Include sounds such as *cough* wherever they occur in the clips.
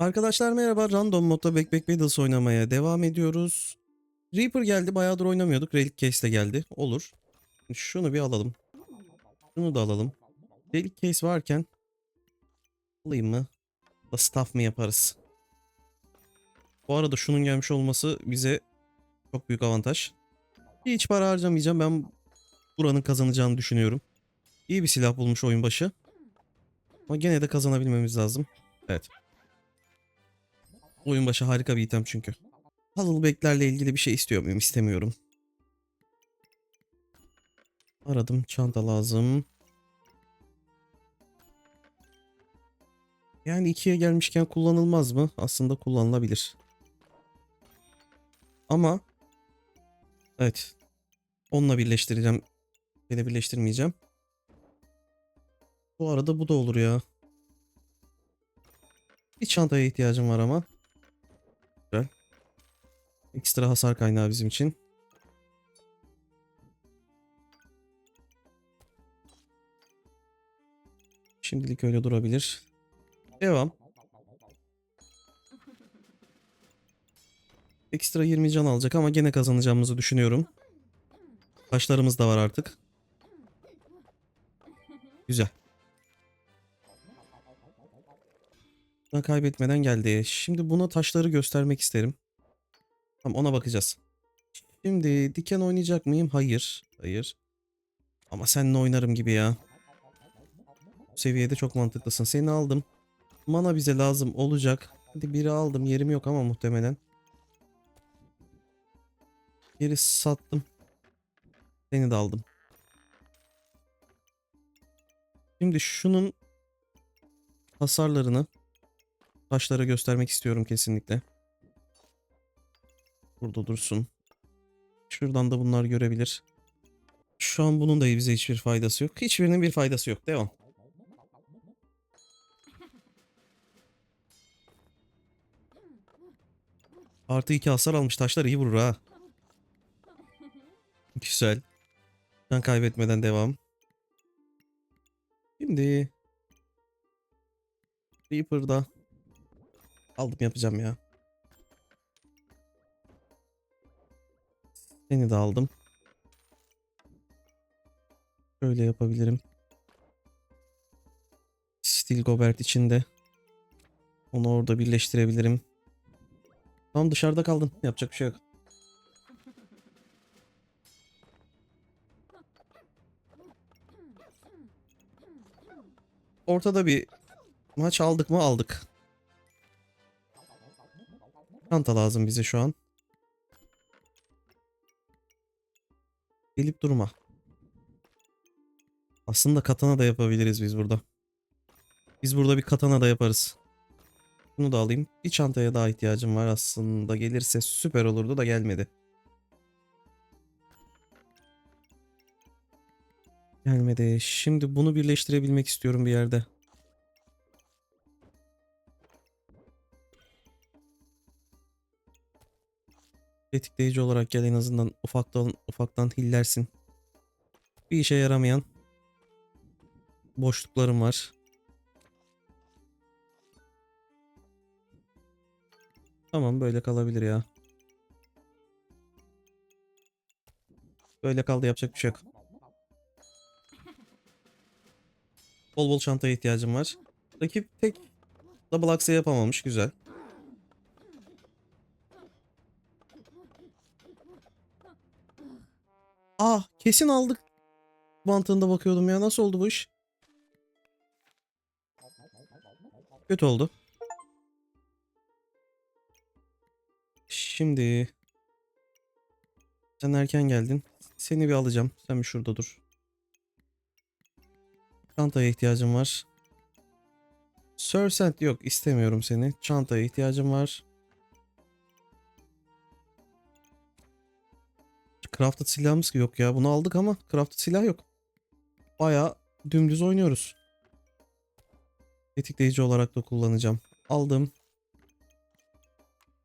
Arkadaşlar merhaba. Random modda Backpack Battles oynamaya devam ediyoruz. Reaper geldi. Bayağıdır oynamıyorduk. Relic Case de geldi. Olur. Şunu bir alalım. Şunu da alalım. Relic Case varken alayım mı? Da staff mı yaparız? Bu arada şunun gelmiş olması bize çok büyük avantaj. Hiç para harcamayacağım. Ben buranın kazanacağını düşünüyorum. İyi bir silah bulmuş oyun başı. Ama gene de kazanabilmemiz lazım. Evet. Oyun başı harika bir item çünkü. Puzzleback'lerle ilgili bir şey istiyor muyum? İstemiyorum. Aradım. Çanta lazım. Yani ikiye gelmişken kullanılmaz mı? Aslında kullanılabilir. Ama evet. Onunla birleştireceğim. Böyle birleştirmeyeceğim. Bu arada bu da olur ya. Bir çantaya ihtiyacım var ama. Ekstra hasar kaynağı bizim için. Şimdilik öyle durabilir. Devam. Ekstra 20 can alacak ama gene kazanacağımızı düşünüyorum. Taşlarımız da var artık. Güzel. Buna kaybetmeden geldi. Şimdi buna taşları göstermek isterim. Tamam ona bakacağız. Şimdi diken oynayacak mıyım? Hayır. Hayır. Ama seninle oynarım gibi ya. Bu seviyede çok mantıklısın. Seni aldım. Mana bize lazım olacak. Hadi biri aldım. Yerim yok ama muhtemelen. Geri sattım. Seni de aldım. Şimdi şunun hasarlarını taşlara göstermek istiyorum kesinlikle. Burada dursun. Şuradan da bunlar görebilir. Şu an bunun da bize hiçbir faydası yok. Hiçbirinin bir faydası yok. Devam. Artı iki hasar almış. Taşlar iyi vurur ha. Güzel. Can kaybetmeden devam. Şimdi Reaper'da aldım yapacağım ya. Seni de aldım. Şöyle yapabilirim. Steel Gobert içinde. Onu orada birleştirebilirim. Tam dışarıda kaldın. Yapacak bir şey yok. Ortada bir maç aldık mı aldık. Çanta lazım bize şu an. Gelip durma. Aslında katana da yapabiliriz biz burada. Biz burada bir katana da yaparız. Bunu da alayım. Bir çantaya daha ihtiyacım var aslında. Gelirse süper olurdu da gelmedi. Gelmedi. Şimdi bunu birleştirebilmek istiyorum bir yerde. Tetikleyici olarak gel en azından ufaktan ufaktan hillersin. Bir işe yaramayan boşluklarım var. Tamam böyle kalabilir ya. Böyle kaldı yapacak bir şey yok. Bol bol çantaya ihtiyacım var. Rakip tek double axe yapamamış. Güzel. Ah kesin aldık. Mantığında bakıyordum ya. Nasıl oldu bu iş? Kötü oldu. Şimdi sen erken geldin. Seni bir alacağım. Sen bir şurada dur. Çantaya ihtiyacım var. Sursent yok istemiyorum seni. Çantaya ihtiyacım var. Crafted silahımız yok ya. Bunu aldık ama crafted silah yok. Baya dümdüz oynuyoruz. Tetikleyici olarak da kullanacağım. Aldım.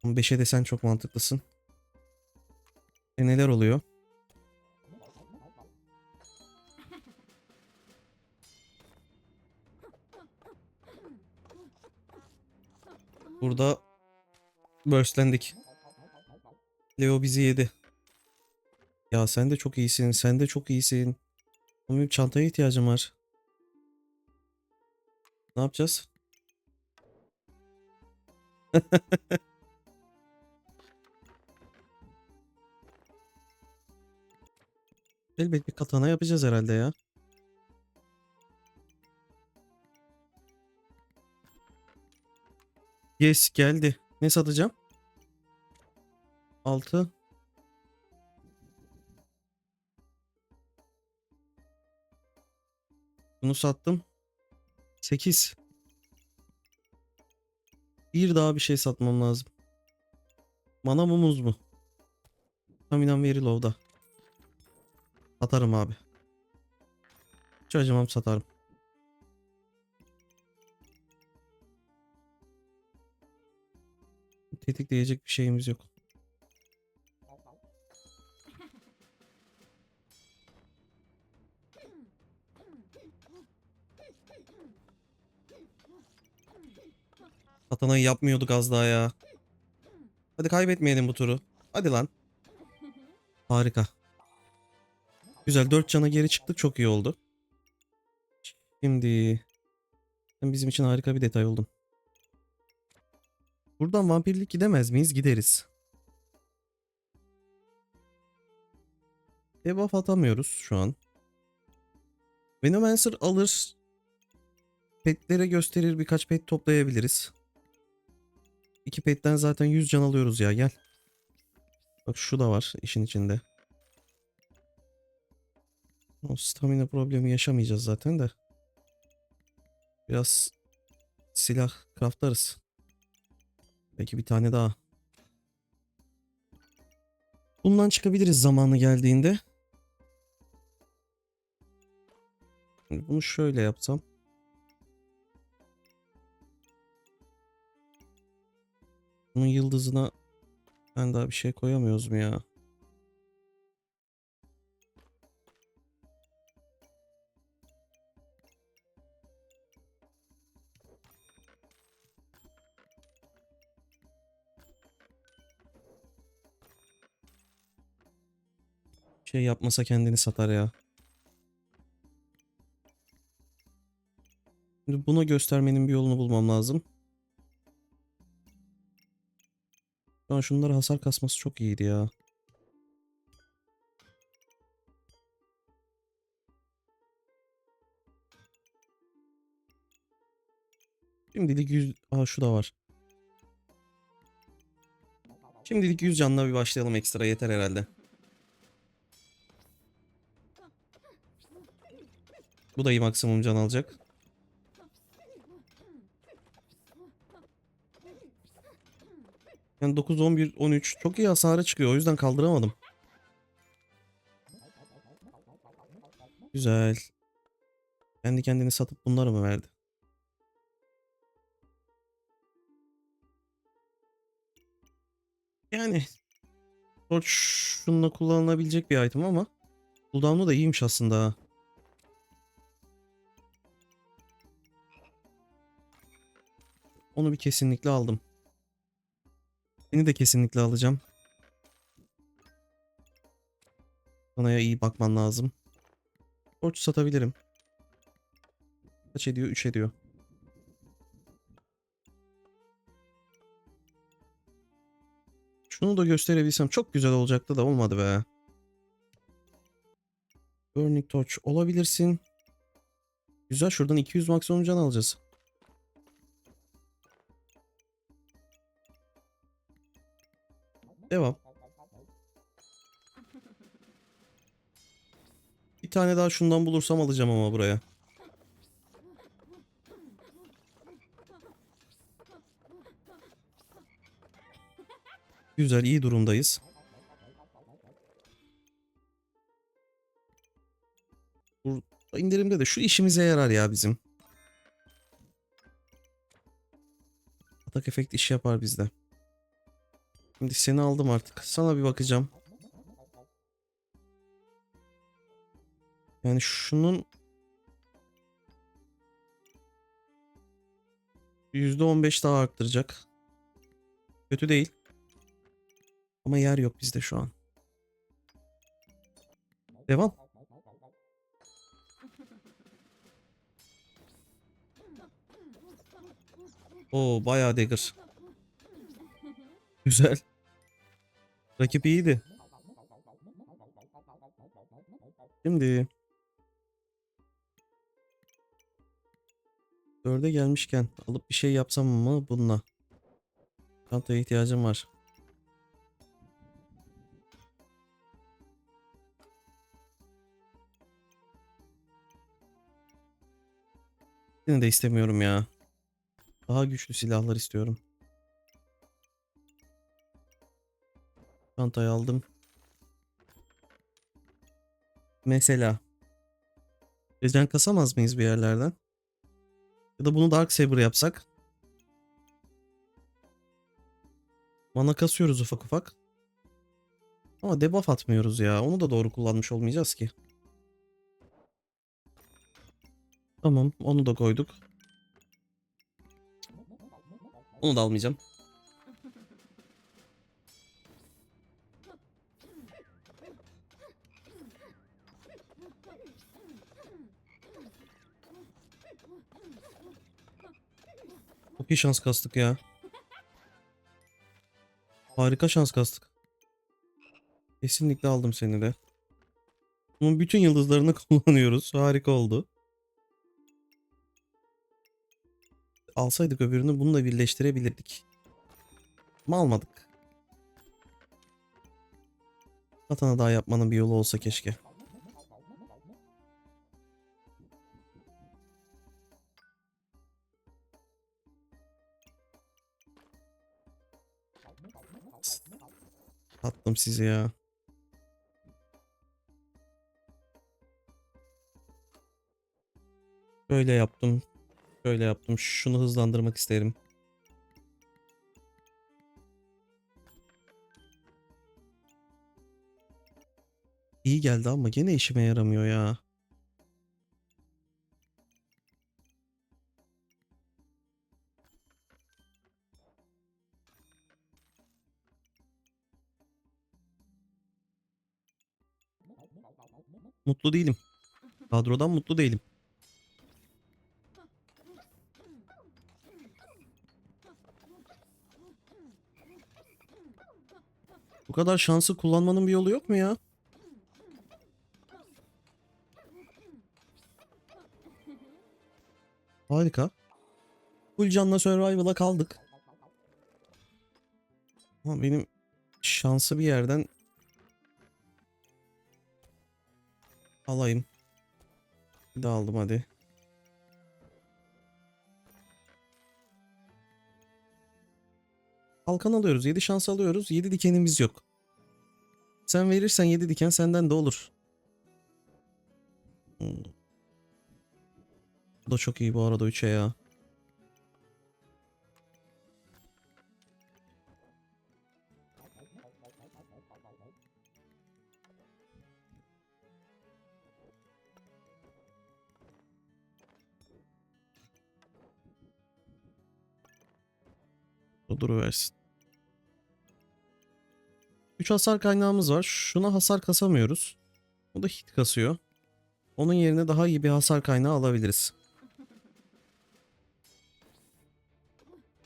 5'e de sen çok mantıklısın. E neler oluyor? Burada burstlendik. Leo bizi yedi. Ya sen de çok iyisin. Sen de çok iyisin. Ama benim çantaya ihtiyacım var. Ne yapacağız? *laughs* Elbet bir katana yapacağız herhalde ya. Yes geldi. Ne satacağım? 6 Bunu sattım. 8 Bir daha bir şey satmam lazım. Mana mı muz mu? Taminan veri low'da. Satarım abi. Hiç acımam satarım. Tetikleyecek bir şeyimiz yok. Satanayı yapmıyorduk az daha ya. Hadi kaybetmeyelim bu turu. Hadi lan. Harika. Güzel 4 cana geri çıktık çok iyi oldu. Şimdi bizim için harika bir detay oldun. Buradan vampirlik gidemez miyiz? Gideriz. Debuff atamıyoruz şu an. Venomancer alır. Petlere gösterir birkaç pet toplayabiliriz. İki petten zaten 100 can alıyoruz ya gel. Bak şu da var işin içinde. O stamina problemi yaşamayacağız zaten de. Biraz silah craftlarız. Belki bir tane daha. Bundan çıkabiliriz zamanı geldiğinde. Bunu şöyle yapsam. Bunun yıldızına ben daha bir şey koyamıyoruz mu ya? Şey yapmasa kendini satar ya. Şimdi buna göstermenin bir yolunu bulmam lazım. Şu şunlara hasar kasması çok iyiydi ya. Şimdilik 100... Aa şu da var. Şimdilik 100 canla bir başlayalım ekstra yeter herhalde. Bu da iyi maksimum can alacak. Yani 9, 11, 13 çok iyi hasara çıkıyor. O yüzden kaldıramadım. Güzel. Kendi kendini satıp bunları mı verdi? Yani Torch şununla kullanılabilecek bir item ama cooldown'u da iyiymiş aslında. Onu bir kesinlikle aldım. Seni de kesinlikle alacağım. Sanaya iyi bakman lazım. Torch satabilirim. Kaç ediyor? 3 ediyor. Şunu da gösterebilsem çok güzel olacaktı da olmadı be. Burning Torch olabilirsin. Güzel şuradan 200 maksimum can alacağız. Devam. Bir tane daha şundan bulursam alacağım ama buraya. Güzel, iyi durumdayız. Burada indirimde de şu işimize yarar ya bizim. Atak efekt iş yapar bizde. Şimdi seni aldım artık. Sana bir bakacağım. Yani şunun %15 daha arttıracak. Kötü değil. Ama yer yok bizde şu an. Devam. Oo bayağı dagger. Güzel. Rakip iyiydi. Şimdi Dörde gelmişken alıp bir şey yapsam mı bununla? Çantaya ihtiyacım var. Yine de istemiyorum ya. Daha güçlü silahlar istiyorum. Çantayı aldım. Mesela. Gezen kasamaz mıyız bir yerlerden? Ya da bunu Dark Saber yapsak. Mana kasıyoruz ufak ufak. Ama debuff atmıyoruz ya. Onu da doğru kullanmış olmayacağız ki. Tamam onu da koyduk. Onu da almayacağım. Çok iyi şans kastık ya. Harika şans kastık. Kesinlikle aldım seni de. Bunun bütün yıldızlarını *laughs* kullanıyoruz. Harika oldu. Alsaydık öbürünü bununla birleştirebilirdik. Ama almadık. Katana daha yapmanın bir yolu olsa keşke. Attım sizi ya. Böyle yaptım. Böyle yaptım. Şunu hızlandırmak isterim. İyi geldi ama gene işime yaramıyor ya. Mutlu değilim. Kadrodan mutlu değilim. Bu kadar şansı kullanmanın bir yolu yok mu ya? Harika. Full canla survival'a kaldık. Ama benim şansı bir yerden alayım. Bir daha aldım hadi. Kalkan alıyoruz. 7 şans alıyoruz. 7 dikenimiz yok. Sen verirsen 7 diken senden de olur. Hmm. Bu da çok iyi bu arada 3'e ya. O duruversin. 3 hasar kaynağımız var. Şuna hasar kasamıyoruz. O da hit kasıyor. Onun yerine daha iyi bir hasar kaynağı alabiliriz.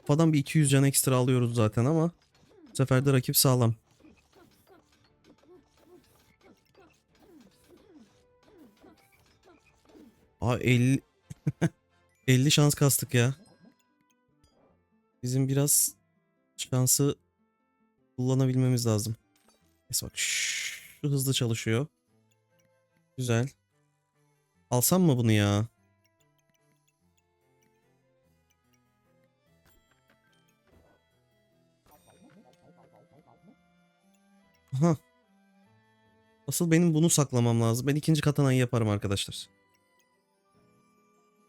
Kafadan bir 200 can ekstra alıyoruz zaten ama bu sefer de rakip sağlam. Aa 50 50 *laughs* şans kastık ya. Bizim biraz şansı kullanabilmemiz lazım. Neyse bak şu hızlı çalışıyor. Güzel. Alsam mı bunu ya? Aha. Asıl benim bunu saklamam lazım. Ben ikinci katanayı yaparım arkadaşlar.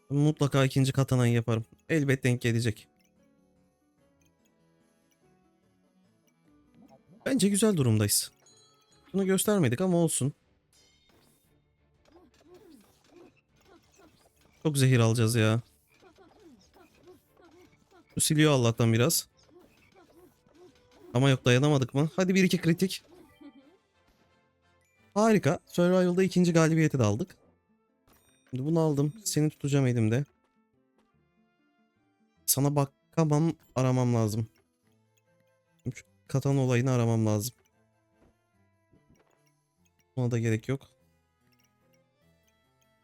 Mutlaka ikinci katanayı yaparım. Elbet denk gelecek. Bence güzel durumdayız. Bunu göstermedik ama olsun. Çok zehir alacağız ya. Bu siliyor Allah'tan biraz. Ama yok dayanamadık mı? Hadi 1-2 kritik. Harika. Survival'da ikinci galibiyeti de aldık. Şimdi bunu aldım. Seni tutacağım elimde. Sana bakamam. Aramam lazım. Katan olayını aramam lazım. Buna da gerek yok.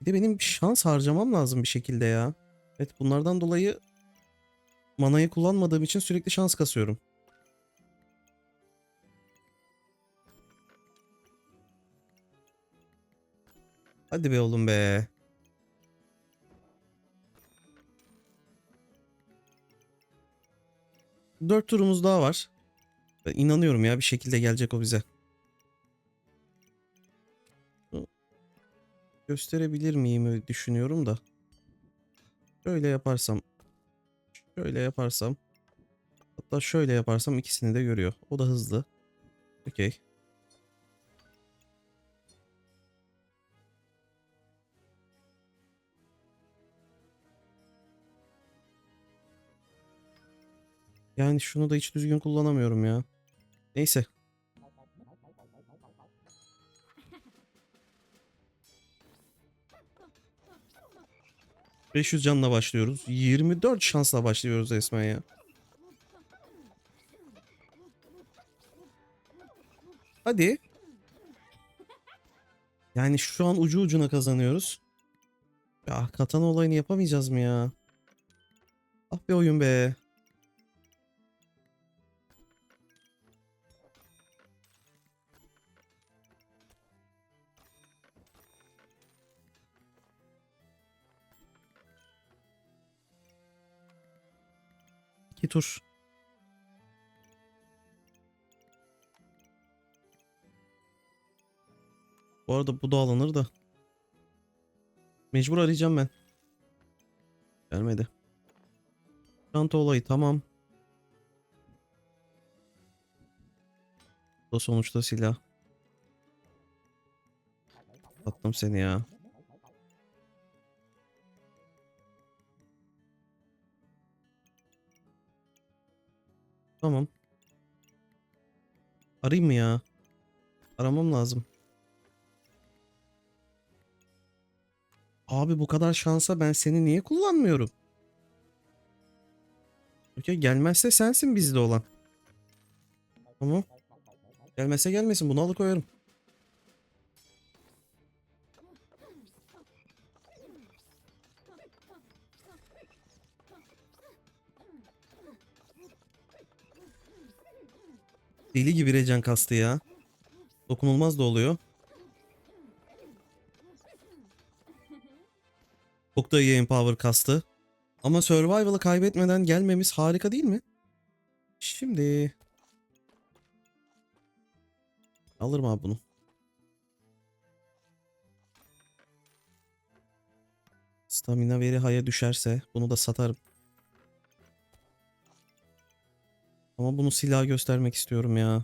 Bir de benim bir şans harcamam lazım bir şekilde ya. Evet bunlardan dolayı manayı kullanmadığım için sürekli şans kasıyorum. Hadi be oğlum be. Dört turumuz daha var. Ben inanıyorum ya bir şekilde gelecek o bize. Gösterebilir miyim düşünüyorum da. Şöyle yaparsam. Şöyle yaparsam. Hatta şöyle yaparsam ikisini de görüyor. O da hızlı. Okey. Yani şunu da hiç düzgün kullanamıyorum ya. Neyse. ...500 canla başlıyoruz. 24 şansla başlıyoruz resmen ya. Hadi. Yani şu an ucu ucuna kazanıyoruz. Ya katana olayını yapamayacağız mı ya? Ah be oyun be. İki tur. Bu arada bu da alınır da. Mecbur arayacağım ben. Gelmedi. Çanta olayı tamam. Bu da sonuçta silah. Attım seni ya. Tamam. Arayayım mı ya? Aramam lazım. Abi bu kadar şansa ben seni niye kullanmıyorum? Okey gelmezse sensin bizde olan. Tamam. Gelmezse gelmesin bunu alıkoyarım. Deli gibi recan kastı ya. Dokunulmaz da oluyor. Çok da iyi empower kastı. Ama survival'ı kaybetmeden gelmemiz harika değil mi? Şimdi... Alırım abi bunu. Stamina veri haya düşerse bunu da satarım. Ama bunu silah göstermek istiyorum ya.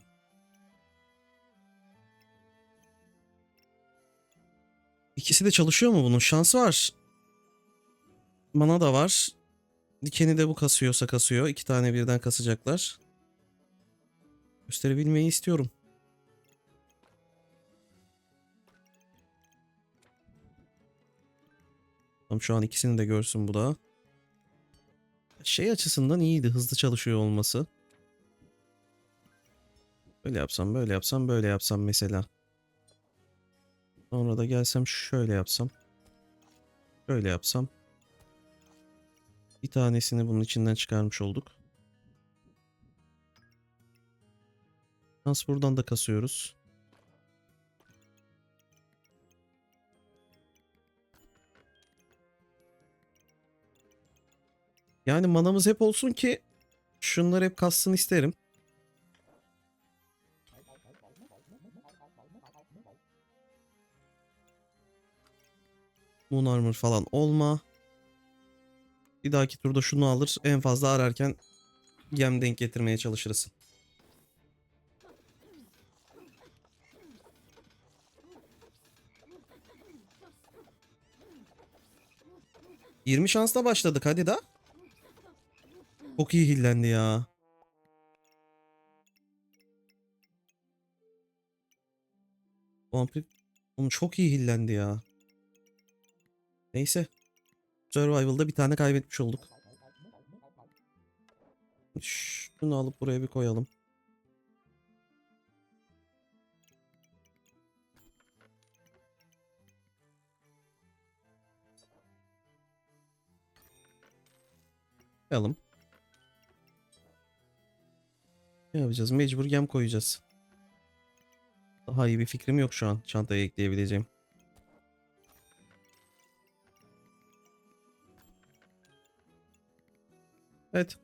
İkisi de çalışıyor mu bunun? Şansı var. Mana da var. Dikeni de bu kasıyorsa kasıyor. İki tane birden kasacaklar. Gösterebilmeyi istiyorum. Tam şu an ikisini de görsün bu da. Şey açısından iyiydi hızlı çalışıyor olması. Böyle yapsam böyle yapsam böyle yapsam mesela. Sonra da gelsem şöyle yapsam. Şöyle yapsam. Bir tanesini bunun içinden çıkarmış olduk. Şans buradan da kasıyoruz. Yani manamız hep olsun ki şunlar hep kassın isterim. Moon Armor falan olma. Bir dahaki turda şunu alır. En fazla ararken gem denk getirmeye çalışırız. Yirmi şansla başladık hadi da. Çok iyi hillendi ya. Vampir Oğlum çok iyi hillendi ya. Neyse. Survival'da bir tane kaybetmiş olduk. Şunu alıp buraya bir koyalım. Koyalım. Ne yapacağız? Mecbur gem koyacağız. Daha iyi bir fikrim yok şu an çantaya ekleyebileceğim. Evet.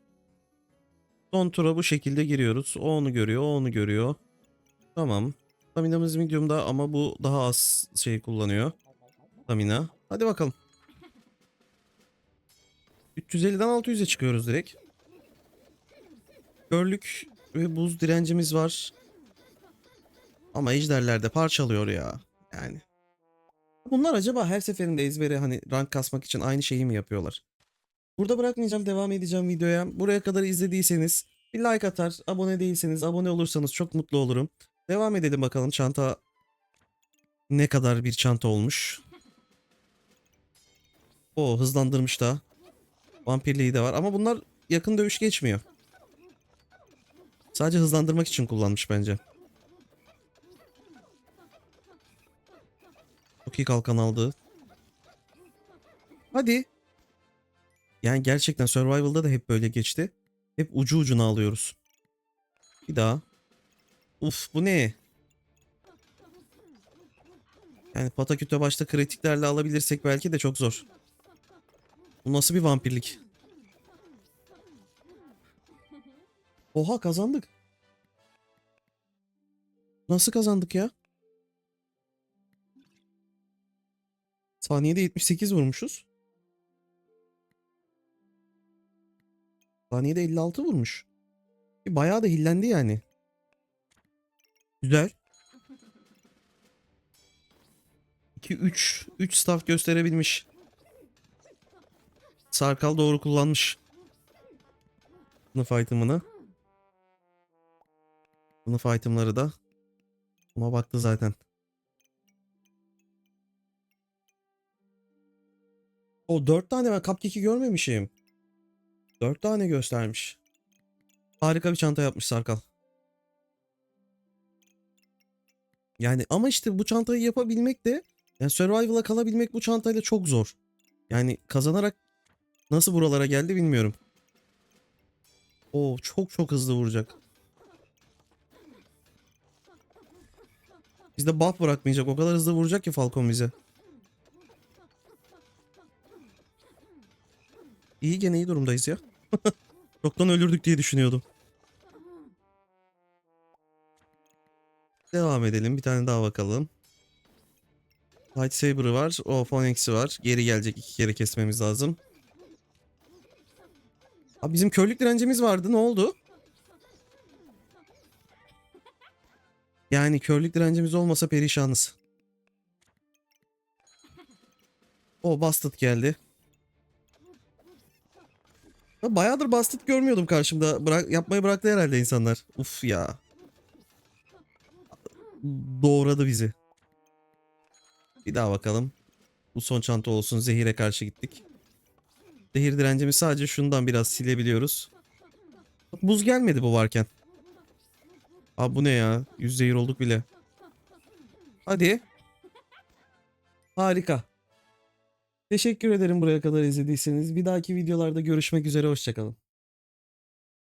Son tura bu şekilde giriyoruz. O onu görüyor, o onu görüyor. Tamam. Staminamız medium'da ama bu daha az şey kullanıyor. Stamina. Hadi bakalım. 350'den 600'e çıkıyoruz direkt. Körlük ve buz direncimiz var. Ama ejderlerde parçalıyor ya. Yani. Bunlar acaba her seferinde ezbere hani rank kasmak için aynı şeyi mi yapıyorlar? Burada bırakmayacağım devam edeceğim videoya. Buraya kadar izlediyseniz bir like atar, abone değilseniz abone olursanız çok mutlu olurum. Devam edelim bakalım çanta ne kadar bir çanta olmuş. O hızlandırmış da. Vampirliği de var ama bunlar yakın dövüş geçmiyor. Sadece hızlandırmak için kullanmış bence. Çok iyi kalkan aldı. Hadi. Yani gerçekten Survival'da da hep böyle geçti. Hep ucu ucuna alıyoruz. Bir daha. Uf bu ne? Yani Pataküte başta kritiklerle alabilirsek belki de çok zor. Bu nasıl bir vampirlik? Oha kazandık. Nasıl kazandık ya? Saniyede 78 vurmuşuz. Saniyede 56 vurmuş. E, Bayağı da hillendi yani. Güzel. 2 3 3 staff gösterebilmiş. Sarkal doğru kullanmış. Sınıf item'ını. Sınıf item'ları da. Buna baktı zaten. O 4 tane ben cupcake'i görmemişim. 4 tane göstermiş. Harika bir çanta yapmış Sarkal. Yani ama işte bu çantayı yapabilmek de yani survival'a kalabilmek bu çantayla çok zor. Yani kazanarak nasıl buralara geldi bilmiyorum. Oo çok çok hızlı vuracak. Bizde buff bırakmayacak. O kadar hızlı vuracak ki Falcon bize. İyi gene iyi durumdayız ya. *laughs* Çoktan ölürdük diye düşünüyordum. Devam edelim. Bir tane daha bakalım. Lightsaber'ı var. O Phoenix'i var. Geri gelecek. iki kere kesmemiz lazım. Abi bizim körlük direncimiz vardı. Ne oldu? Yani körlük direncimiz olmasa perişanız. O Bastard geldi. Ya Bayağıdır Bastard görmüyordum karşımda. Bırak, yapmayı bıraktı herhalde insanlar. Uf ya. Doğradı bizi. Bir daha bakalım. Bu son çanta olsun. Zehire karşı gittik. Zehir direncimiz sadece şundan biraz silebiliyoruz. Buz gelmedi bu varken. Abi bu ne ya? Yüz zehir olduk bile. Hadi. Harika. Teşekkür ederim buraya kadar izlediyseniz. Bir dahaki videolarda görüşmek üzere. Hoşçakalın.